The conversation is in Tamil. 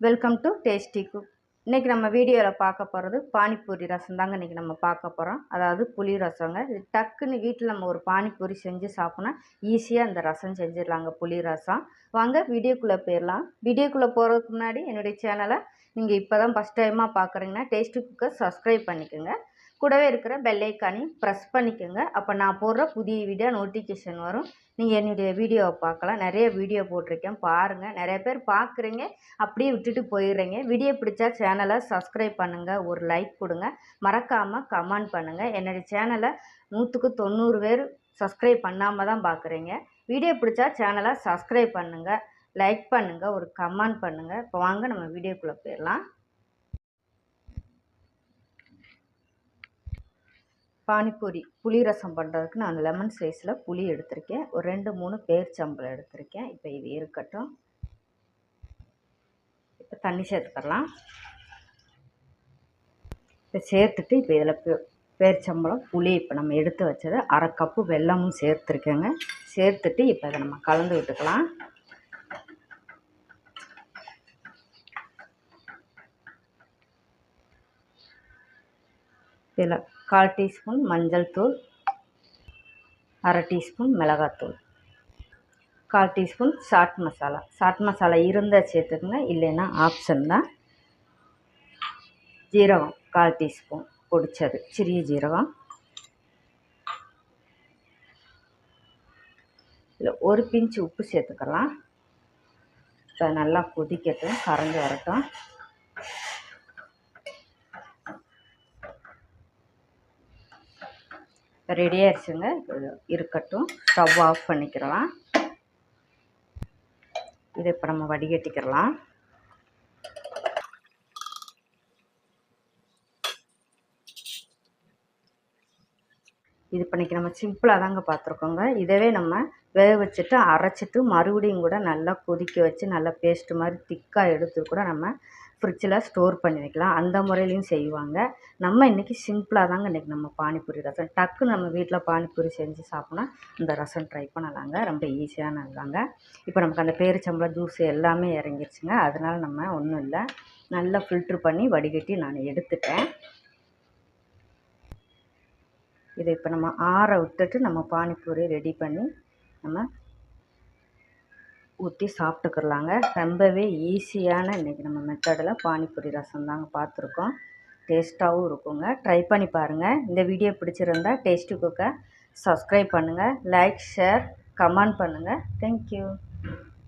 வெல்கம் டு டேஸ்டி குக் இன்றைக்கி நம்ம வீடியோவில் பார்க்க போகிறது பானிபூரி ரசம் தாங்க இன்றைக்கி நம்ம பார்க்க போகிறோம் அதாவது புளி ரசங்க. இது டக்குன்னு வீட்டில் நம்ம ஒரு பானிபூரி செஞ்சு சாப்பிட்னா ஈஸியாக அந்த ரசம் செஞ்சிடலாங்க புளி ரசம். வாங்க வீடியோக்குள்ளே போயிடலாம். வீடியோக்குள்ளே போகிறதுக்கு முன்னாடி என்னுடைய சேனலை நீங்கள் இப்போ தான் ஃபஸ்ட் டைமாக பார்க்குறீங்கன்னா டேஸ்டி குக்கை சப்ஸ்கிரைப் பண்ணிக்கோங்க. கூடவே இருக்கிற பெல்லைக்கானையும் ப்ரெஸ் பண்ணிக்கோங்க. அப்போ நான் போடுற புதிய வீடியோ நோட்டிஃபிகேஷன் வரும். நீங்கள் என்னுடைய வீடியோவை பார்க்கலாம். நிறைய வீடியோ போட்டிருக்கேன். பாருங்கள் நிறைய பேர் பார்க்குறீங்க. அப்படியே விட்டுட்டு போயிடுறீங்க. வீடியோ பிடிச்சா சேனலை சப்ஸ்கிரைப் பண்ணுங்கள் ஒரு லைக் கொடுங்க. மறக்காமல் கமெண்ட் பண்ணுங்கள் என்னுடைய சேனலை நூற்றுக்கு தொண்ணூறு பேர் சப்ஸ்கிரைப் பண்ணாமல் தான் பார்க்குறீங்க. வீடியோ பிடிச்சா சேனலை சப்ஸ்கிரைப் பண்ணுங்கள் லைக் பண்ணுங்கள் ஒரு கமெண்ட் பண்ணுங்கள் இப்போ வாங்க நம்ம வீடியோக்குள்ளே போயிடலாம். பானிபூரி புளி ரசம் பண்ணுறதுக்கு நான் லெமன் சைஸில் புளி எடுத்திருக்கேன். ஒரு ரெண்டு மூணு பேர்ச்சம்பளம் எடுத்திருக்கேன். இப்போ இது இருக்கட்டும். இப்போ தண்ணி சேர்த்துக்கலாம். இப்போ சேர்த்துட்டு இப்போ இதில் பே பேர்ச்சம்பளம் புளி இப்போ நம்ம எடுத்து வச்சதை அரை கப்பு வெல்லமும் சேர்த்துருக்கேங்க. சேர்த்துட்டு இப்போ இதை நம்ம கலந்து விட்டுக்கலாம். இதில் கால் டீஸ்பூன் மஞ்சள் தூள் அரை டீஸ்பூன் மிளகாத்தூள். கால் டீஸ்பூன் சாட் மசாலா. சாட் மசாலா இருந்தால் சேர்த்துக்குங்க இல்லைன்னா ஆப்ஷன் தான். ஜீரகம் கால் டீஸ்பூன் பொடிச்சது சிறிய ஜீரகம். இல்லை ஒரு பிஞ்சு உப்பு சேர்த்துக்கலாம். இப்போ நல்லா கொதிக்கட்டும் கரைஞ்சி வரட்டும். ரெடி ஆயிடுச்சுங்க. இருக்கட்டும். ஸ்டவ் ஆஃப் பண்ணிக்கிறலாம் இதை இப்போ நம்ம வடிகட்டிக்கிறலாம் இது பண்ணிக்க நம்ம சிம்பிளாக தாங்க பார்த்துருக்கோங்க. இதவே நம்ம வேக வச்சுட்டு அரைச்சிட்டு மறுபடியும் கூட நல்லா கொதிக்க வச்சு நல்லா பேஸ்ட்டு மாதிரி திக்காக எடுத்து கூட நம்ம ஃப்ரிட்ஜில் ஸ்டோர் பண்ணி வைக்கலாம். அந்த முறையிலையும் செய்வாங்க. நம்ம இன்றைக்கி சிம்பிளாக தாங்க இன்றைக்கி நம்ம பானிபூரி ரசம். டக்குன்னு நம்ம வீட்டில் பானிபூரி செஞ்சு சாப்பிட்னா இந்த ரசம் ட்ரை பண்ணலாங்க. ரொம்ப ஈஸியானது தாங்க இப்போ நமக்கு அந்த பேரிச்சம்பளம் ஜூஸ் எல்லாமே இறங்கிருச்சுங்க. அதனால் நம்ம ஒன்றும் இல்லை. நல்லா ஃபில்ட்ரு பண்ணி வடிகட்டி நான் எடுத்துட்டேன். இதை இப்போ நம்ம ஆற விட்டுட்டு நம்ம பானிபூரி ரெடி பண்ணி நம்ம ஊற்றி சாப்பிட்டுக்கிறலாங்க ரொம்பவே ஈஸியான இன்றைக்கி நம்ம மெத்தடில் பானிபூரி ரசம் தாங்க பார்த்துருக்கோம் டேஸ்ட்டாகவும் இருக்குங்க. ட்ரை பண்ணி பாருங்கள் இந்த வீடியோ பிடிச்சிருந்தா டேஸ்ட்டு குக்கை சப்ஸ்கிரைப் பண்ணுங்கள் லைக் ஷேர் கமெண்ட் பண்ணுங்கள் தேங்க்யூ